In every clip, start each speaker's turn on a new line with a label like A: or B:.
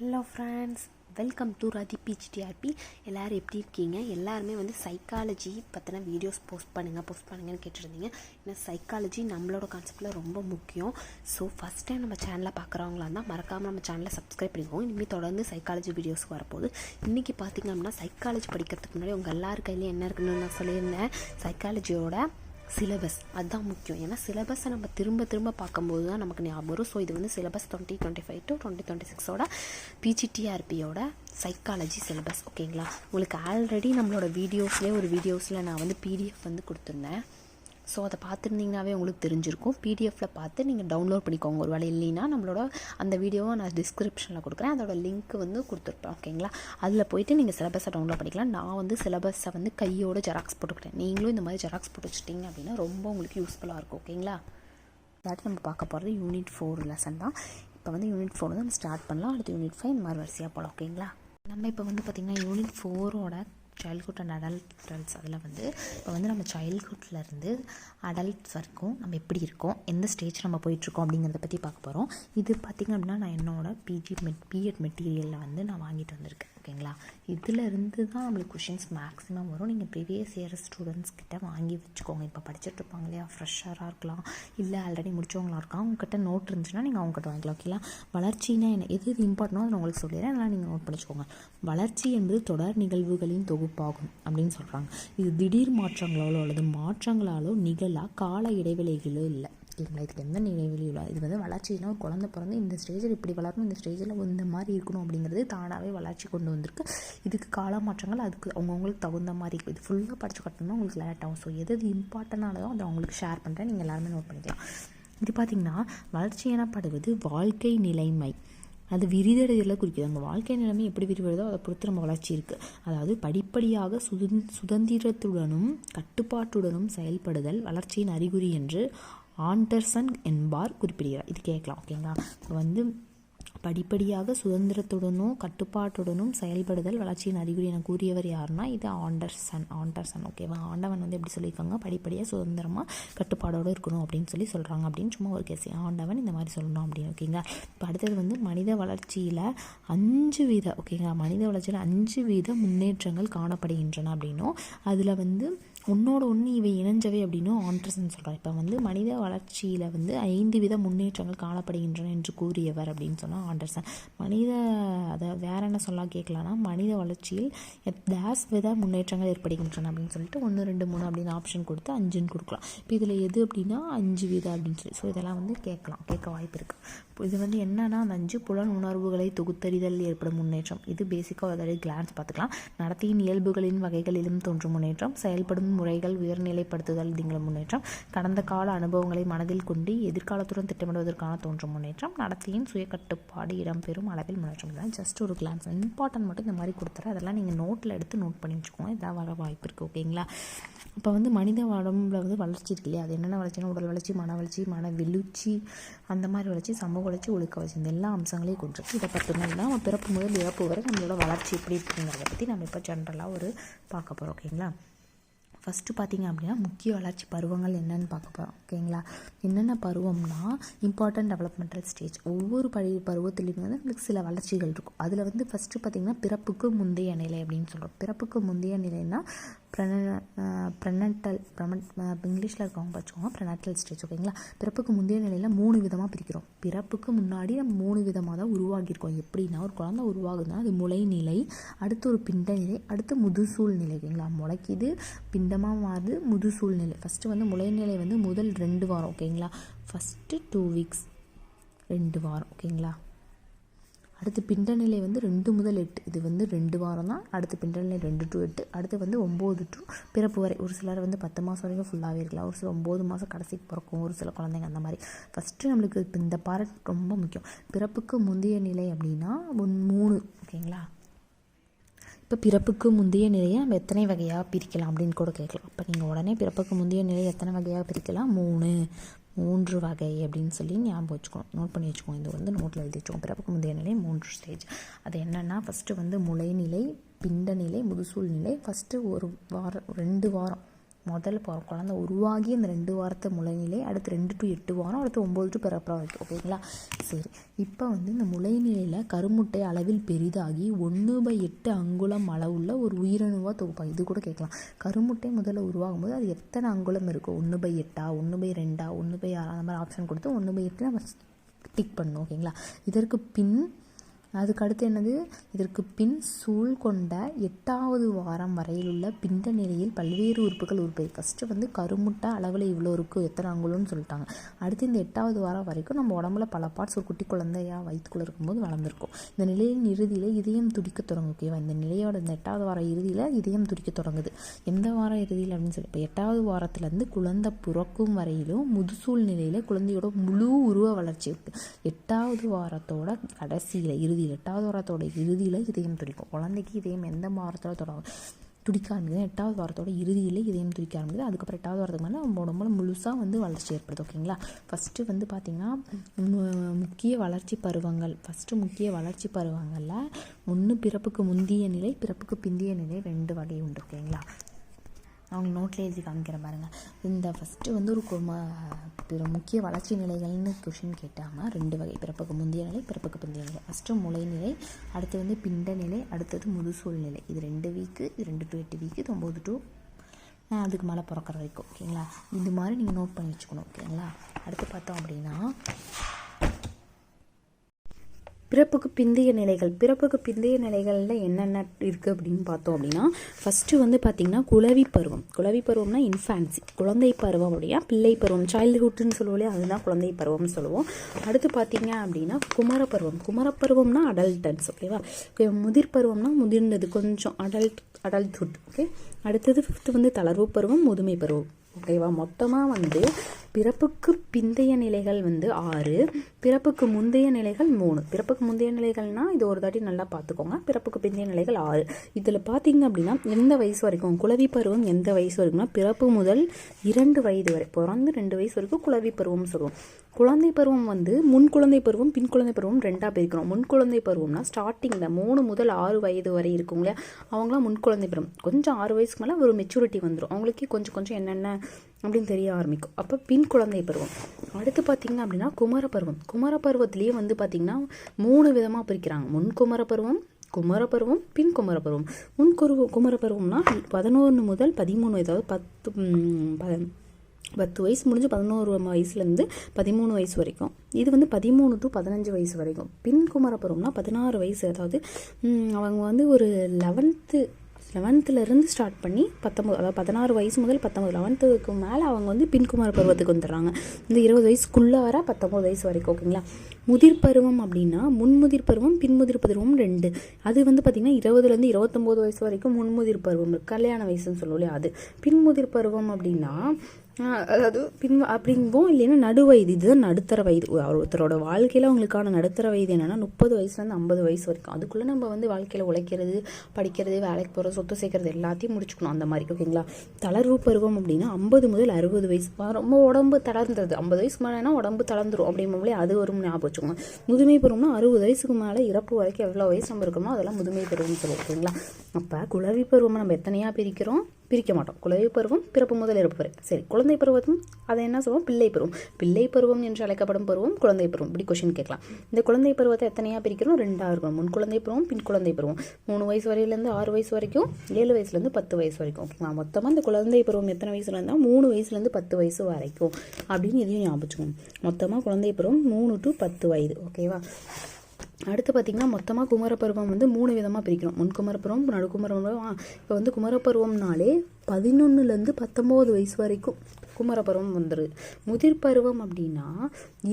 A: Hello friends welcome to ரதி பிஹெச்டிஆர்பி எல்லோரும் எப்படி இருக்கீங்க? எல்லாருமே வந்து சைக்காலஜி பற்றின வீடியோஸ் போஸ்ட் பண்ணுங்கள் போஸ்ட் பண்ணுங்கன்னு கேட்டிருந்தீங்க. ஏன்னா சைக்காலஜி நம்மளோட கான்செப்டில் ரொம்ப முக்கியம். ஸோ ஃபஸ்ட் டைம் நம்ம சேனலை பார்க்குறவங்களா இருந்தால் மறக்காமல் நம்ம சேனலை சப்ஸ்கிரைப் பண்ணிக்கோங்க. இனிமேல் தொடர்ந்து சைக்காலஜி வீடியோஸ் வரப்போகுது. இன்றைக்கி பார்த்திங்க அப்படின்னா சைக்காலஜி படிக்கிறதுக்கு முன்னாடி உங்கள் எல்லார் கையிலையும் என்ன இருக்குன்னு நான் சொல்லியிருந்தேன். சைக்காலஜியோட சிலபஸ் அதுதான் முக்கியம். ஏன்னா சிலபஸை நம்ம திரும்ப திரும்ப பார்க்கும்போது தான் நமக்கு ஞாபகம் வரும். ஸோ இது வந்து syllabus twenty twenty five to twenty twenty சிக்ஸோட பிஜிடிஆர்பியோட சைக்காலஜி சிலபஸ் ஓகேங்களா உங்களுக்கு ஆல்ரெடி நம்மளோட வீடியோஸ்லேயே ஒரு வீடியோஸில் நான் வந்து பிடிஎஃப் வந்து கொடுத்துருந்தேன். ஸோ அதை பார்த்துருந்தீங்கனாவே உங்களுக்கு தெரிஞ்சிருக்கும். பிடிஎஃப்பில் பார்த்து நீங்கள் டவுன்லோட் பண்ணிக்கோங்க. ஒரு வேலை இல்லைன்னா நம்மளோட அந்த வீடியோவை நான் டிஸ்கிரிப்ஷனில் கொடுக்குறேன். அதோட லிங்க் வந்து கொடுத்துருப்பேன். ஓகேங்களா அதில் போயிட்டு நீங்கள் சிலபஸை டவுன்லோட் பண்ணிக்கலாம். நான் வந்து சிலபஸை வந்து கையோட ஜெராக்ஸ் போட்டுக்கிட்டேன். நீங்களும் இந்த மாதிரி ஜெராக்ஸ் போட்டு வச்சிட்டிங்க அப்படின்னா ரொம்ப உங்களுக்கு யூஸ்ஃபுல்லாக இருக்கும். ஓகேங்களா அதாட்டி நம்ம பார்க்க போகிறது யூனிட் ஃபோர் லெசன் தான். இப்போ வந்து யூனிட் ஃபோர் வந்து நம்ம ஸ்டார்ட் பண்ணலாம். அடுத்து யூனிட் ஃபைவ் இந்த மாதிரி வரிசையாக போகலாம் ஓகேங்களா நம்ம இப்போ வந்து பார்த்திங்கன்னா யூனிட் ஃபோரோட சைல்ட்ஹுட் அண்ட் அடல்ட்ஸ் அதில் வந்து இப்போ வந்து நம்ம சைல்ட்ஹுட்லேருந்து அடல்ட்ஸ் வரைக்கும் நம்ம எப்படி இருக்கோம் எந்த ஸ்டேஜ் நம்ம போயிட்டுருக்கோம் அப்படிங்கிறத பற்றி பார்க்க போகிறோம் இது பார்த்திங்க அப்படின்னா நான் என்னோட பிஜி மெட் பிஎட் மெட்டீரியலில் வந்து நான் வாங்கிட்டு வந்திருக்கேன். ஓகேங்களா? இதிலிருந்து தான் நம்மளுக்கு கொஷின்ஸ் மேக்ஸிமம் வரும். நீங்கள் ப்ரீவியஸ் இயர் ஸ்டூடெண்ட்ஸ் கிட்ட வாங்கி வச்சுக்கோங்க. இப்போ படிச்சுட்டு இருப்பாங்க இல்லையா ஃப்ரெஷ்ஷராக இருக்கலாம். இல்லை ஆல்ரெடி முடிச்சவங்களா இருக்கலாம். உங்ககிட்ட நோட் இருந்துச்சுன்னா நீங்கள் அவங்ககிட்ட வாங்கிக்கலாம் ஓகேங்களா? வளர்ச்சினா என்ன? எது எது இம்பார்ட்டனோ அதை நான் உங்களுக்கு சொல்லிடுறேன். அதெல்லாம் நீங்கள் நோட் பண்ணிச்சுக்கோங்க வளர்ச்சி என்பது தொடர் நிகழ்வுகளின் தொகுப்பாகும் அப்படின்னு சொல்கிறாங்க இது திடீர் மாற்றங்களாலோ அல்லது மாற்றங்களாலோ நிகழா கால இடைவெளிகளோ இல்லை. ஓகேங்களா இதுக்கு எந்த இடைவெளியும் இல்லை இது வந்து வளர்ச்சினா ஒரு குழந்தை பிறந்து இந்த ஸ்டேஜில் இப்படி வளரணும் இந்த ஸ்டேஜில் இந்த மாதிரி இருக்கணும் அப்படிங்கிறது தானாகவே வளர்ச்சி கொண்டு வந்திருக்கு. இதுக்கு கால மாற்றங்கள் அதுக்கு அவங்கவுங்களுக்கு தகுந்த மாதிரி இருக்குது இது ஃபுல்லாக படித்து கட்டணும்னா உங்களுக்கு லேட் ஆகும். ஸோ எது எது இம்பார்ட்டனானதோ அதை அவங்களுக்கு ஷேர் பண்ணுறேன் நீங்கள் எல்லாருமே நோட் பண்ணிக்கலாம். இது பார்த்திங்கன்னா வளர்ச்சி எனப்படுவது வாழ்க்கை நிலைமை. அது விரிதடைதலை குறிக்குது. நம்ம வாழ்க்கை நிலைமை எப்படி விரிவடைதோ அதை பொறுத்து நம்ம வளர்ச்சி இருக்குது அதாவது படிப்படியாக சுதந் சுதந்திரத்துடனும் கட்டுப்பாட்டுடனும் செயல்படுதல் வளர்ச்சியின் அறிகுறி என்று ஆண்டர்சன் என்பார் குறிப்பிடுகிறார். இது கேட்கலாம் ஓகேங்களா இப்போ வந்து படிப்படியாக சுதந்திரத்துடனும் கட்டுப்பாட்டுடனும் செயல்படுதல் வளர்ச்சியின் அறிகுறி என கூறியவர் யாருன்னா இது ஆண்டர்சன் ஆண்டர்சன் ஓகேவா ஆண்டவன் வந்து எப்படி சொல்லியிருக்காங்க? படிப்படியாக சுதந்திரமாக கட்டுப்பாடோடு இருக்கணும் அப்படின்னு சொல்லி சொல்கிறாங்க அப்படின்னு சும்மா ஒரு கேஸ் ஆண்டவன் இந்த மாதிரி சொல்லணும் அப்படின்னு ஓகேங்களா இப்போ அடுத்தது வந்து மனித வளர்ச்சியில் அஞ்சு வித ஓகேங்களா மனித வளர்ச்சியில் அஞ்சு வீத முன்னேற்றங்கள் காணப்படுகின்றன அப்படின்னும். அதில் வந்து ஒன்றோட ஒன்று இவை இணைஞ்சவை அப்படின்னும் ஆண்டர்சன் சொல்கிறார் இப்போ வந்து மனித வளர்ச்சியில் வந்து ஐந்து வித முன்னேற்றங்கள் காணப்படுகின்றன என்று கூறியவர் அப்படின்னு சொன்னால் ஆண்டர்சன். மனித அதை வேற என்ன சொல்லலாம் கேட்கலான்னா மனித வளர்ச்சியில் டேஸ் வித முன்னேற்றங்கள் ஏற்படுகின்றன அப்படின்னு சொல்லிட்டு ஒன்று ரெண்டு மூணு அப்படின்னு ஆப்ஷன் கொடுத்து அஞ்சுன்னு கொடுக்கலாம். இப்போ இதில் எது அப்படின்னா அஞ்சு வித அப்படின்னு சொல்லி. ஸோ இதெல்லாம் வந்து கேட்கலாம். கேட்க வாய்ப்பு இருக்குது இது வந்து என்னன்னா அந்த அஞ்சு புலன் உணர்வுகளை தொகுத்தறிதல் ஏற்படும் முன்னேற்றம். இது பேசிக்காக அதாவது கிளான்ஸ் பார்த்துக்கலாம். நடத்தியின் இயல்புகளின் வகைகளிலும் தோன்றும் முன்னேற்றம். செயல்படும் முறைகள் உயர்நிலைப்படுத்துதல் அப்படிங்கிற முன்னேற்றம் கடந்த கால அனுபவங்களை மனதில் கொண்டு எதிர்காலத்துடன் திட்டமிடுவதற்கான தோன்றும் முன்னேற்றம் நடத்தியின் சுயக்கட்டுப்பாடு இடம்பெறும் அளவில் முன்னேற்றம். இதெல்லாம் ஜஸ்ட் ஒரு கிளான்ஸ் இம்பார்ட்டன்ட் மட்டும் இந்த மாதிரி கொடுத்துறேன். அதெல்லாம் நீங்கள் நோட்டில் எடுத்து நோட் பண்ணி வச்சுக்கோங்க. இதான் வர வாய்ப்பு இருக்குது ஓகேங்களா இப்போ வந்து மனித உடம்புல வந்து வளர்ச்சி இருக்கு இல்லையா? அது என்னென்ன வளர்ச்சினா உடல் வளர்ச்சி மன வளர்ச்சி மன வெளிச்சி அந்த மாதிரி வளர்ச்சி சமூக வளர்ச்சி ஒழுக்க வளர்ச்சி. இந்த எல்லா அம்சங்களையும் கொண்டிருக்கு. இதை பார்த்தோம்னா நம்ம பிறப்பு முதல் இறப்பு வரை நம்மளோட வளர்ச்சி எப்படி இருக்குங்கிறத பற்றி நம்ம இப்போ ஜென்ரலாக ஒரு பார்க்க போகிறோம் ஓகேங்களா ஃபஸ்ட்டு பார்த்திங்க அப்படின்னா முக்கிய வளர்ச்சி பருவங்கள் என்னென்னு பார்க்க போகிறோம் ஓகேங்களா? என்னென்ன பருவம்னா இம்பார்ட்டன்ட் டெவலப்மெண்டல் ஸ்டேஜ் ஒவ்வொரு படி பருவத்துலேயுமே வந்து நம்மளுக்கு சில வளர்ச்சிகள் இருக்கும். அதில் வந்து ஃபஸ்ட்டு பார்த்திங்கன்னா பிறப்புக்கு முந்தைய நிலை அப்படின்னு சொல்கிறோம் பிறப்புக்கு முந்தைய நிலைன்னா ப்ரென ப்ரெனட்டல் ப்ரமன் இங்கிலீஷில் இருக்கவங்க வச்சுக்கோங்க ப்ரனட்டல் ஸ்டேஜ் ஓகேங்களா பிறப்புக்கு முந்தைய நிலையில் மூணு விதமாக பிரிக்கிறோம். பிறப்புக்கு முன்னாடி நம்ம மூணு விதமாக தான் உருவாகியிருக்கோம் எப்படின்னா ஒரு குழந்தை உருவாகுதுன்னா அது முளை நிலை அடுத்து ஒரு பிண்ட நிலை அடுத்து முதுசூழ் நிலை ஓகேங்களா முளைக்குது பிண்டமாக மாறுது முதுசூழ் நிலை ஃபஸ்ட்டு வந்து முளை நிலை வந்து முதல் ரெண்டு வாரம் ஓகேங்களா ஃபஸ்ட்டு டூ வீக்ஸ் ரெண்டு வாரம் ஓகேங்களா அடுத்து பிண்டநிலை வந்து ரெண்டு முதல் எட்டு. இது வந்து ரெண்டு வாரம் தான் அடுத்து பிண்டநிலை ரெண்டு டு எட்டு. அடுத்து வந்து ஒம்பது டு பிறப்பு வரை. ஒரு சிலர் வந்து பத்து மாதம் வரைக்கும் ஃபுல்லாகவே இருக்கலாம். ஒரு சில ஒம்பது மாதம் கடைசிக்கு பிறக்கும். ஒரு சில குழந்தைங்க அந்த மாதிரி. ஃபஸ்ட்டு நம்மளுக்கு இப்போ இந்த பார்ட் ரொம்ப முக்கியம். பிறப்புக்கு முந்தைய நிலை அப்படின்னா ஒன் மூணு ஓகேங்களா இப்போ பிறப்புக்கு முந்தைய நிலையை நம்ம எத்தனை வகையாக பிரிக்கலாம் அப்படின்னு கூட கேட்கலாம். அப்போ நீங்கள் உடனே பிறப்புக்கு முந்தைய நிலையை எத்தனை வகையாக பிரிக்கலாம்? மூணு. மூன்று வகை அப்படின்னு சொல்லி ஞாபகம் வச்சுக்கணும். நோட் பண்ணி வச்சுக்கோங்க. இது வந்து நோட்டில் எழுதி வச்சுக்கோங்க. பிறப்புக்கு முந்தைய நிலை மூன்று ஸ்டேஜ் அது என்னென்னா ஃபஸ்ட்டு வந்து முளைநிலை பிண்ட நிலை முதுசூல் நிலை. ஃபஸ்ட்டு ஒரு வாரம் ரெண்டு வாரம். முதல்ல பிற குழந்தை உருவாகி அந்த ரெண்டு வாரத்தை முளைநிலை அடுத்து ரெண்டு டு எட்டு வாரம் அடுத்து ஒம்பது டு பிறப்புற வரைக்கும் ஓகேங்களா? சரி. இப்போ வந்து இந்த முளைநிலையில் கருமுட்டை அளவில் பெரிதாகி ஒன்று பை எட்டு அங்குலம் அளவுள்ள ஒரு உயிரணுவாக தொகுப்பாங்க இது கூட கேட்கலாம். கருமுட்டை முதல்ல உருவாகும் போது அது எத்தனை அங்குலம் இருக்கும் ஒன்று பை எட்டா ஒன்று பை ரெண்டா ஒன்று பை ஆறா? அந்த மாதிரி ஆப்ஷன் கொடுத்து ஒன்று பை எட்டு நம்ம டிக் பண்ணணும் ஓகேங்களா? இதற்கு பின் அதுக்கு அடுத்து என்னது? இதற்கு பின் சூழ் கொண்ட எட்டாவது வாரம் வரையிலுள்ள பிண்ட நிலையில் பல்வேறு உறுப்புகள் உருப்பெறும் ஃபஸ்ட்டு வந்து கருமுட்டை அளவில் இவ்வளோ இருக்கும் எத்தனை அங்குலம்னு சொல்லிட்டாங்க. அடுத்து இந்த எட்டாவது வாரம் வரைக்கும் நம்ம உடம்புல பல பார்ட்ஸ் ஒரு குட்டி குழந்தையாக வயிற்றுக்குள்ளே இருக்கும்போது வளர்ந்துருக்கும். இந்த நிலையின் இறுதியில் இதயம் துடிக்க தொடங்கும். ஓகேவா இந்த நிலையோட இந்த எட்டாவது வாரம் இறுதியில் இதயம் துடிக்க தொடங்குது. எந்த வாரம் இறுதியில் அப்படின்னு சொல்லி இப்போ எட்டாவது வாரத்துலேருந்து குழந்தை பிறக்கும் வரையிலும் முதுசூழ் நிலையில் குழந்தையோட முழு உருவ வளர்ச்சி இருக்குது எட்டாவது வாரத்தோட கடைசியில் இறுதியில் எட்டாவது வாரத்தோட இறுதியில் இதயம் துடிக்கும். குழந்தைக்கு இதயம் எந்த வாரத்தோட தொடங்கும் துடிக்க ஆரம்பிக்குது எட்டாவது வாரத்தோட இறுதியில் இதயம் துடிக்க ஆரம்பிக்குது அதுக்கப்புறம் எட்டாவது வாரத்துக்கு மேலே நம்ம உடம்புல முழுசாக வந்து வளர்ச்சி ஏற்படுது ஓகேங்களா ஃபஸ்ட்டு வந்து பார்த்திங்கன்னா மு- முக்கிய வளர்ச்சி பருவங்கள். ஃபஸ்ட்டு முக்கிய வளர்ச்சி பருவங்களில் ஒன்று பிறப்புக்கு முந்திய நிலை பிறப்புக்கு பிந்திய நிலை ரெண்டு வகை உண்டு ஓகேங்களா அவங்க நோட்டில் எழுதி காமிக்கிறேன் பாருங்கள் இந்த ஃபஸ்ட்டு வந்து ஒரு கும பிற முக்கிய வளர்ச்சி நிலைகள்னு கொஷின் கேட்டாங்கன்னா ரெண்டு வகை பிறப்புக்கு முந்தைய நிலை பிறப்புக்கு பிந்தைய நிலை. ஃபஸ்ட்டு முளை நிலை அடுத்து வந்து பிண்ட நிலை அடுத்தது முதுசூழ் நிலை. இது ரெண்டு வீக்கு இது ரெண்டு டு எட்டு வீக்கு இது ஒம்பது டு அதுக்கு மேலே பிறக்கிற வரைக்கும் ஓகேங்களா இது மாதிரி நீங்கள் நோட் பண்ணி வச்சுக்கணும் ஓகேங்களா அடுத்து பார்த்தோம் அப்படின்னா
B: பிறப்புக்கு பிந்தைய நிலைகள். பிறப்புக்கு பிந்தைய நிலைகளில் என்னென்ன இருக்குது அப்படின்னு பார்த்தோம் அப்படின்னா ஃபஸ்ட்டு வந்து பார்த்திங்கன்னா குளவி பருவம். குளவி பருவம்னா இன்ஃபான்சி குழந்தை பருவம் அப்படின்னா பிள்ளை பருவம். சைல்டுஹுட்னு சொல்லுவோம் அதுதான் குழந்தை பருவம்னு சொல்லுவோம். அடுத்து பார்த்திங்க அப்படின்னா குமர பருவம். குமர பருவம்னா அடல்டன்ஸ் ஓகேவா முதிர் பருவம்னா முதிர்ந்தது. கொஞ்சம் அடல்ட் அடல்ட்ஹுட் ஓகே அடுத்தது ஃபிஃப்த்து வந்து தளர்வு பருவம் முதுமை பருவம் ஓகேவா மொத்தமாக வந்து பிறப்புக்கு பிந்தைய நிலைகள் வந்து ஆறு பிறப்புக்கு முந்தைய நிலைகள் மூணு. பிறப்புக்கு முந்தைய நிலைகள்னா இது ஒரு தாட்டி நல்லா பார்த்துக்கோங்க. பிறப்புக்கு பிந்தைய நிலைகள் ஆறு. இதில் பார்த்தீங்க அப்படின்னா எந்த வயசு வரைக்கும் குலவி பருவம் எந்த வயசு வரைக்கும்னா பிறப்பு முதல் இரண்டு வயது வரை பிறந்து ரெண்டு வயசு வரைக்கும் குலவி பருவம்னு சொல்லுவோம். குழந்தை பருவம் வந்து முன் குழந்தை பருவம் பின் குழந்தை பருவம் ரெண்டாக பிரிக்கிறோம் முன் குழந்தை பருவம்னா ஸ்டார்டிங்கில் மூணு முதல் ஆறு வயது வரை இருக்கும் இல்லையா? அவங்களாம் முன் குழந்தை பருவம். கொஞ்சம் ஆறு வயசுக்கு மேலே ஒரு மெச்சூரிட்டி வந்துடும் அவங்களுக்கே கொஞ்சம் கொஞ்சம் என்னென்ன அப்படின்னு தெரிய ஆரம்பிக்கும். அப்போ பின் குழந்தை பருவம். அடுத்து பார்த்திங்க அப்படின்னா குமர பருவம். குமர பருவத்திலேயே வந்து பார்த்திங்கன்னா மூணு விதமாக பிரிக்கிறாங்க. முன் குமர பருவம் குமரப்பருவம் பின் குமரப்பருவம் முன் குரு குமரப்பருவம்னா பதினொன்று முதல் பதிமூணு வயது அதாவது பத்து பத்து வயசு முடிஞ்சு பதினோரு வயசுலேருந்து பதிமூணு வயசு வரைக்கும். இது வந்து பதிமூணு டு பதினஞ்சு வயசு வரைக்கும். பின் குமரப்புறம்னா பதினாறு வயசு. அதாவது அவங்க வந்து ஒரு லெவன்த்து லெவன்த்துலேருந்து ஸ்டார்ட் பண்ணி பத்தொம்பது அதாவது பதினாறு வயசு முதல் பத்தொம்பது லெவன்த்துக்கு மேலே அவங்க வந்து பின்குமார பருவத்துக்கு வந்துடுறாங்க. இந்த இருபது வயசுக்குள்ளே வர பத்தொம்பது வயசு வரைக்கும் ஓகேங்களா முதிர் பருவம் அப்படின்னா முன்முதிர் பருவம் பின்முதிர் பருவம் ரெண்டு. அது வந்து பார்த்திங்கன்னா இருபதுலேருந்து இருபத்தொம்போது வயசு வரைக்கும் முன்முதிர் பருவம் கல்யாண வயசுன்னு சொல்லுவோம் இல்லையா அது. பின்முதிர் பருவம் அப்படின்னா அதாவது பின் அப்படிங்கும்போம் இல்லைன்னா நடு வயது இதுதான் நடுத்தர வயது. ஒரு ஒருத்தரோட வாழ்க்கையில் அவங்களுக்கான நடுத்தர வயது என்னன்னா முப்பது வயசுலேருந்து ஐம்பது வயசு வரைக்கும். அதுக்குள்ளே நம்ம வந்து வாழ்க்கையில் உழைக்கிறது படிக்கிறது வேலைக்கு போகிறது சொத்து சேர்க்கறது எல்லாத்தையும் முடிச்சுக்கணும் அந்த மாதிரி ஓகேங்களா? தளர்வு பருவம் அப்படின்னா ஐம்பது முதல் அறுபது வயசு ரொம்ப உடம்பு தளர்ந்துருது ஐம்பது வயசுக்கு மேலேனா உடம்பு தளர்ந்துரும் அப்படிங்கும்போது அது ஒரு ஞாபகம் வச்சுக்கோங்க. முதுமை பருவம்னா அறுபது வயசுக்கு மேலே இறப்பு வரைக்கும் எவ்வளோ வயசு நம்ம இருக்கோமோ அதெல்லாம் முதுமை பருவம்னு சொல்லுவோம் ஓகேங்களா? அப்போ குளவி பருவம் நம்ம எத்தனையாக பிரிக்கிறோம்? பிரிக்க மாட்டோம். குழந்தை பருவம் பிறப்பு முதல் இறப்பு வரை. சரி குழந்தை பருவத்தும் அதை என்ன சொல்லுவோம் பிள்ளை பருவம். பிள்ளை பருவம் என்று அழைக்கப்படும் பருவம் குழந்தை பருவம். இப்படி கொஷின் கேட்கலாம். இந்த குழந்தை பருவத்தை எத்தனையாக பிரிக்கிறோம்? ரெண்டாக இருக்கும். முன் குழந்தை பருவம் பின் குழந்தை பருவம். மூணு வயசு வரையிலேருந்து ஆறு வயசு வரைக்கும் ஏழு வயசுலேருந்து பத்து வயசு வரைக்கும். ஓகேங்களா மொத்தமாக இந்த குழந்தை பருவம் எத்தனை வயசுல இருந்தால் மூணு வயசுலேருந்து பத்து வயசு வரைக்கும் அப்படின்னு இதையும் ஞாபகம் மொத்தமாக குழந்தை பருவம் மூணு டு பத்து வயது. ஓகேவா அடுத்து பார்த்திங்கன்னா மொத்தமாக குமரப்பருவம் வந்து மூணு விதமாக பிரிக்கிறோம். முன் குமரப்பருவம் நடுக்குமரப்பருவம் இப்போ வந்து குமரப்பருவம்னாலே பதினொன்றுலேருந்து பத்தொம்போது வயசு வரைக்கும் குமரப்பருவம் வந்துடுது முதிர் பருவம் அப்படின்னா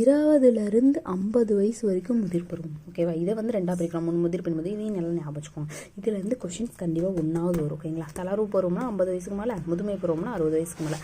B: இருபதுலேருந்து ஐம்பது வயசு வரைக்கும் முதிர் பருவம் ஓகேவா இதை வந்து ரெண்டாக பிரிக்கிறோம். முன் முதிர் பின் முதிர் இதையும் நல்லா ஞாபகம் வச்சுக்கோங்க. இதுலேருந்து கொஷின்ஸ் கண்டிப்பாக ஒன்றாவது வரும். ஓகேங்களா தளர்வு பருவம்னா ஐம்பது வயசுக்கு மேலே முதுமை பருவம்னா அறுபது வயசுக்கு மேலே.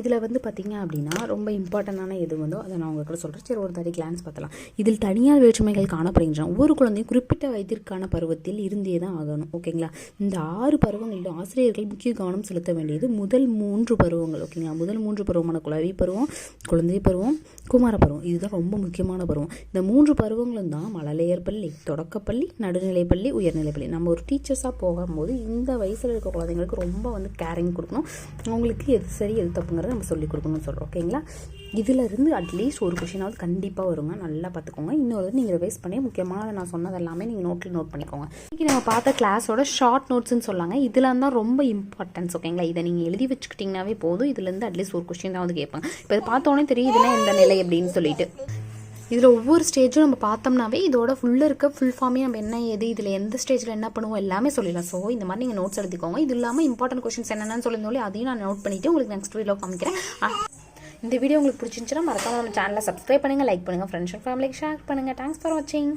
B: இதில் வந்து பார்த்திங்க அப்படின்னா ரொம்ப இம்பார்ட்டண்டான எது வந்தோ அதை நான் உங்களுக்கு சொல்கிறேன் சரி ஒரு தடி கிளான்ஸ் பார்த்தலாம் இதில் தனியார் வேற்றுமைகள் காணப்படுகின்றன. ஒவ்வொரு குழந்தையும் குறிப்பிட்ட வயதிற்கான பருவத்தில் இருந்தே தான் ஆகணும். ஓகேங்களா? இந்த ஆறு பருவங்களிலும் ஆசிரியர்கள் முக்கிய கவனம் செலுத்த வேண்டியது முதல் மூன்று பருவங்கள். ஓகேங்களா? முதல் மூன்று பருவமான குழவி பருவம் குழந்தை பருவம் குமார பருவம். இதுதான் ரொம்ப முக்கியமான பருவம். இந்த மூன்று பருவங்களும் தான் மழலையர் பள்ளி தொடக்கப்பள்ளி நடுநிலைப்பள்ளி உயர்நிலைப்பள்ளி நம்ம ஒரு டீச்சர்ஸாக போகும்போது இந்த வயசில் இருக்க குழந்தைங்களுக்கு ரொம்ப வந்து கேரிங் கொடுக்கணும். அவங்களுக்கு எது சரி எது தப்புங்கிறத நம்ம சொல்லிக் கொடுக்கணும்னு சொல்கிறோம் ஓகேங்களா? இதிலிருந்து அட்லீஸ்ட் ஒரு கொஷினாவது கண்டிப்பாக வருங்க. நல்லா பார்த்துக்கோங்க. இன்னொரு நீங்கள் ரிவைஸ் பண்ணி முக்கியமானது நான் சொன்னது எல்லாமே நீங்கள் நோட்டில் நோட் பண்ணிக்கோங்க. இன்றைக்கி நம்ம பார்த்த கிளாஸோட ஷார்ட் நோட்ஸ்னு சொல்லாங்க. இதில் தான் ரொம்ப இம்பார்ட்டன்ஸ் ஓகேங்களா? இதை நீங்கள் எழுதி வச்சுக்கிட்டிங்கனாவே போதும். இதுலேருந்து அட்லீஸ்ட் ஒரு கொஷின் தான் வந்து கேட்பாங்க. இப்போ பார்த்தோன்னே தெரியும் இதெல்லாம் எந்த நிலை அப்படின்னு சொல்லிட்டு. இதில் ஒவ்வொரு ஸ்டேஜும் நம்ம பார்த்தோம்னாவே இதோட ஃபுல்லாக இருக்க ஃபுல் ஃபார்மே நம்ம என்ன எது இதில் எந்த ஸ்டேஜில் என்ன பண்ணுவோம் எல்லாமே சொல்லிடலாம். ஸோ இந்த மாதிரி நீங்கள் நோட்ஸ் எழுதிக்கோங்க. இது இல்லாமல் இம்பார்ட்டன்ட் கொஷின்ஸ் என்னென்னு சொல்லி அதையும் நான் நோட் பண்ணிவிட்டு உங்களுக்கு நெக்ஸ்ட் வீடியோ காமிக்கிறேன். இந்த வீடியோ உங்களுக்கு பிடிச்சிருந்துச்சுன்னா மறக்காம நம்ம சேனலை சப்ஸ்கிரைப் பண்ணுங்கள் லைக் பண்ணுங்கள் ஃப்ரெண்ட்ஸ் அண்ட் ஃபேமிலிக்கு ஷேர் பண்ணுங்கள் தேங்க்ஸ் ஃபார் வாட்சிங்